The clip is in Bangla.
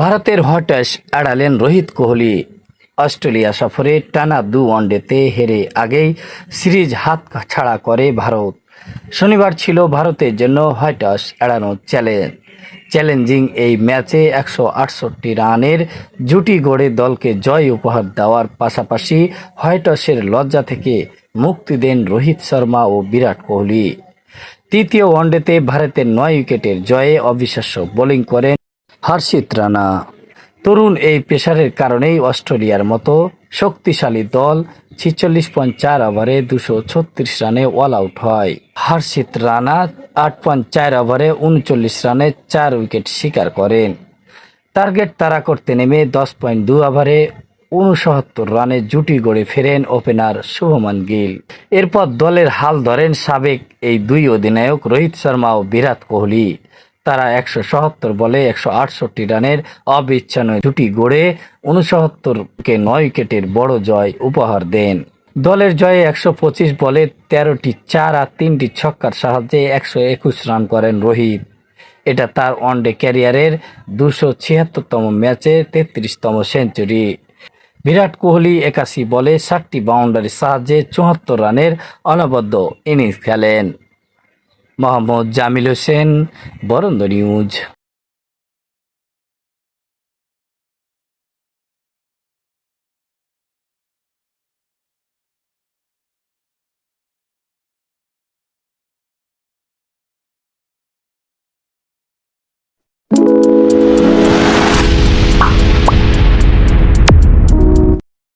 ভারতের হতাশ এড়ালেন রোহিত কোহলি। অস্ট্রেলিয়া সফরে টানা দু ওয়ানডেতে হেরে আগেই সিরিজ হাত ছাড়া করে ভারত। শনিবার ছিল ভারতের জন্য হতাশ এড়ানো চ্যালেঞ্জ। চ্যালেঞ্জিং এই ম্যাচে একশো আটষট্টি রানের জুটি গড়ে দলকে জয় উপহার দেওয়ার পাশাপাশি হোয়াইটসের লজ্জা থেকে মুক্তি দেন রোহিত শর্মা ও বিরাট কোহলি। তৃতীয় ওয়ানডেতে ভারতের নয় উইকেটের জয়ে অবিশ্বাস্য বোলিং করেন হর্ষিত রানা। তরুণ এই পেশারের কারণেই অস্ট্রেলিয়ার মতো শক্তিশালী দল ছিচল্লিশ পয়েন্ট চার ওভারে দুশো ছত্রিশ রানে অল আউট হয়। হর্ষিত রানা আট পয়েন্ট চার ওভারে উনচল্লিশ রানে চার উইকেট শিকার করেন। টার্গেট তারা করতে নেমে দশ পয়েন্ট দু ওভারে উনসত্তর রানে জুটি গড়ে ফেরেন ওপেনার শুভমান গিল। এরপর দলের হাল ধরেন সাবেক এই দুই অধিনায়ক রোহিত শর্মা ও বিরাট কোহলি। তারা একশো সত্তর বলে একশো আটষট্টি রানের অবিচ্ছন্ন জুটি গড়ে উনসত্তরকে নয় উইকেটের বড় জয় উপহার দেন। দলের জয়ে একশো পঁচিশ বলে তেরোটি চার আর তিনটি ছক্কার সাহায্যে একশো একুশ রান করেন রোহিত। এটা তার ওয়ানডে ক্যারিয়ারের দুশো ছিয়াত্তরতম ম্যাচে তেত্রিশতম সেঞ্চুরি। বিরাট কোহলি একাশি বলে ষাটটি বাউন্ডারির সাহায্যে চুয়াত্তর রানের অনবদ্য ইনিংস খেলেন। মোহাম্মদ জামিল হোসেন বরন্দ নিউজ